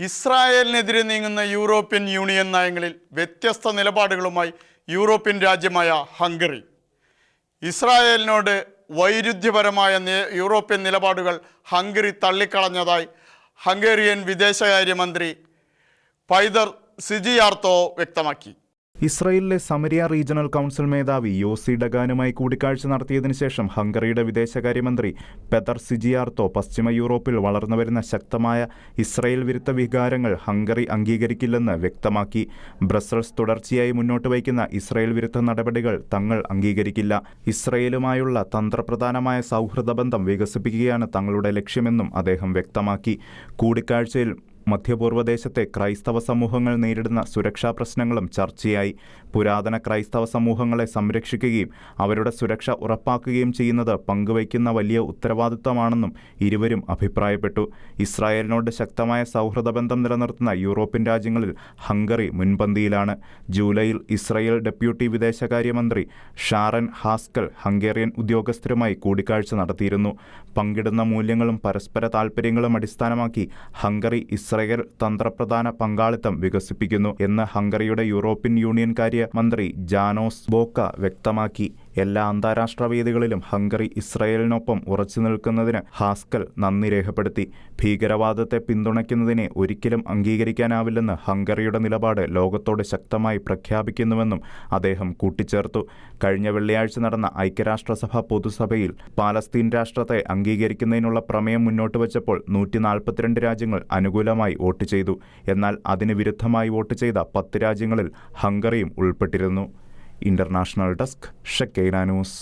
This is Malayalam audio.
ഇസ്രായേലിനെതിരെ നീങ്ങുന്ന യൂറോപ്യൻ യൂണിയൻ നയങ്ങളിൽ വ്യത്യസ്ത നിലപാടുകളുമായി യൂറോപ്യൻ രാജ്യമായ ഹംഗറി. ഇസ്രായേലിനോട് വൈരുദ്ധ്യപരമായ യൂറോപ്യൻ നിലപാടുകൾ ഹംഗറി തള്ളിക്കളഞ്ഞതായി ഹംഗേറിയൻ വിദേശകാര്യമന്ത്രി പൈതർ സിജിയാർത്തോ വ്യക്തമാക്കി. ഇസ്രയേലിലെ സമരിയ റീജിയണൽ കൗൺസിൽ മേധാവി യോസി ഡഗാനുമായി കൂടിക്കാഴ്ച നടത്തിയതിനു ശേഷം ഹംഗറിയുടെ വിദേശകാര്യമന്ത്രി പെതർ സിജിയാർത്തോ പശ്ചിമ യൂറോപ്പിൽ വളർന്നുവരുന്ന ശക്തമായ ഇസ്രയേൽ വിരുദ്ധ വികാരങ്ങൾ ഹംഗറി അംഗീകരിക്കില്ലെന്ന് വ്യക്തമാക്കി. ബ്രസൽസ് തുടർച്ചയായി മുന്നോട്ട് വയ്ക്കുന്ന ഇസ്രയേൽ വിരുദ്ധ നടപടികൾ തങ്ങൾ അംഗീകരിക്കില്ല. ഇസ്രയേലുമായുള്ള തന്ത്രപ്രധാനമായ സൗഹൃദ ബന്ധം വികസിപ്പിക്കുകയാണ് തങ്ങളുടെ ലക്ഷ്യമെന്നും അദ്ദേഹം വ്യക്തമാക്കി. കൂടിക്കാഴ്ചയിൽ മധ്യപൂർവദേശത്തെ ക്രൈസ്തവ സമൂഹങ്ങൾ നേരിടുന്ന സുരക്ഷാ പ്രശ്നങ്ങളും ചർച്ചയായി. പുരാതന ക്രൈസ്തവ സമൂഹങ്ങളെ സംരക്ഷിക്കുകയും അവരുടെ സുരക്ഷ ഉറപ്പാക്കുകയും ചെയ്യുന്നത് പങ്കുവയ്ക്കുന്ന വലിയ ഉത്തരവാദിത്തമാണെന്നും ഇരുവരും അഭിപ്രായപ്പെട്ടു. ഇസ്രായേലിനോട് ശക്തമായ സൗഹൃദ ബന്ധം നിലനിർത്തുന്ന യൂറോപ്യൻ രാജ്യങ്ങളിൽ ഹംഗറി മുൻപന്തിയിലാണ്. ജൂലൈയിൽ ഇസ്രായേൽ ഡെപ്യൂട്ടി വിദേശകാര്യമന്ത്രി ഷാറൻ ഹാസ്കൽ ഹംഗേറിയൻ ഉദ്യോഗസ്ഥരുമായി കൂടിക്കാഴ്ച നടത്തിയിരുന്നു. പങ്കിടുന്ന മൂല്യങ്ങളും പരസ്പര താൽപ്പര്യങ്ങളും അടിസ്ഥാനമാക്കി ഹംഗറി ഇസ്രായേൽ തന്ത്രപ്രധാന പങ്കാളിത്തം വികസിപ്പിക്കുന്നു എന്ന് ഹംഗറിയുടെ യൂറോപ്യൻ യൂണിയൻ കാര്യ മന്ത്രി ജാനോസ് ബോക്ക വ്യക്തമാക്കി. എല്ലാ അന്താരാഷ്ട്ര വേദികളിലും ഹംഗറി ഇസ്രയേലിനൊപ്പം ഉറച്ചു നിൽക്കുന്നതിന് ഹാസ്കൽ നന്ദി രേഖപ്പെടുത്തി. ഭീകരവാദത്തെ പിന്തുണയ്ക്കുന്നതിനെ ഒരിക്കലും അംഗീകരിക്കാനാവില്ലെന്ന് ഹംഗറിയുടെ നിലപാട് ലോകത്തോട് ശക്തമായി പ്രഖ്യാപിക്കുന്നുവെന്നും അദ്ദേഹം കൂട്ടിച്ചേർത്തു. കഴിഞ്ഞ വെള്ളിയാഴ്ച നടന്ന ഐക്യരാഷ്ട്രസഭ പൊതുസഭയിൽ പാലസ്തീൻ രാഷ്ട്രത്തെ അംഗീകരിക്കുന്നതിനുള്ള പ്രമേയം മുന്നോട്ട് വച്ചപ്പോൾ നൂറ്റി നാൽപ്പത്തിരണ്ട് രാജ്യങ്ങൾ അനുകൂലമായി വോട്ട് ചെയ്തു. എന്നാൽ അതിന് വിരുദ്ധമായി വോട്ട് ചെയ്ത പത്ത് രാജ്യങ്ങളിൽ ഹംഗറിയും ഉൾപ്പെട്ടിരുന്നു. International desk ഷക്കൈന news